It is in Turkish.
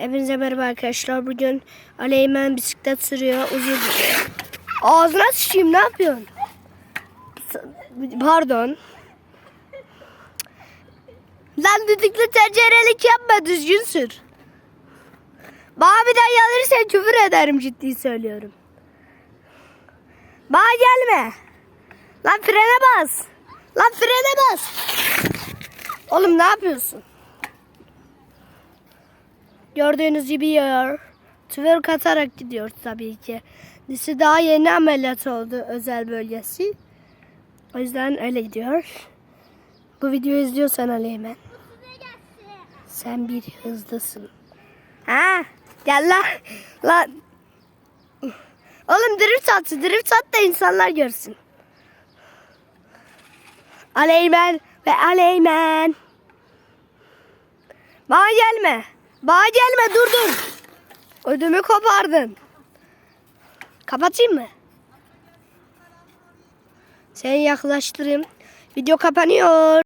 Hepinize merhaba arkadaşlar. Bugün Aleymen bisiklet sürüyor. Uzun. Ağzına sıçayım ne yapıyorsun? Pardon. Lan düdüklü tencerelik yapma düzgün sür. Bana bir daha yanırsan küfür ederim ciddi söylüyorum. Bana gelme. Lan frene bas. Lan frene bas. Oğlum ne yapıyorsun? Gördüğünüz gibi yer. Twerk atarak gidiyor tabii ki. Dişi daha yeni ameliyat oldu özel bölgesi. O yüzden öyle gidiyor. Bu videoyu izliyorsan Aleymen. Sen bir hızlısın. Ha? Gel lan. Lan. Oğlum drift at. Drift at da insanlar görsün. Aleymen ve Aleymen. Bana gelme. Bana gelme dur dur. Ödümü kopardın. Kapatayım mı? Seni yaklaştırayım. Video kapanıyor.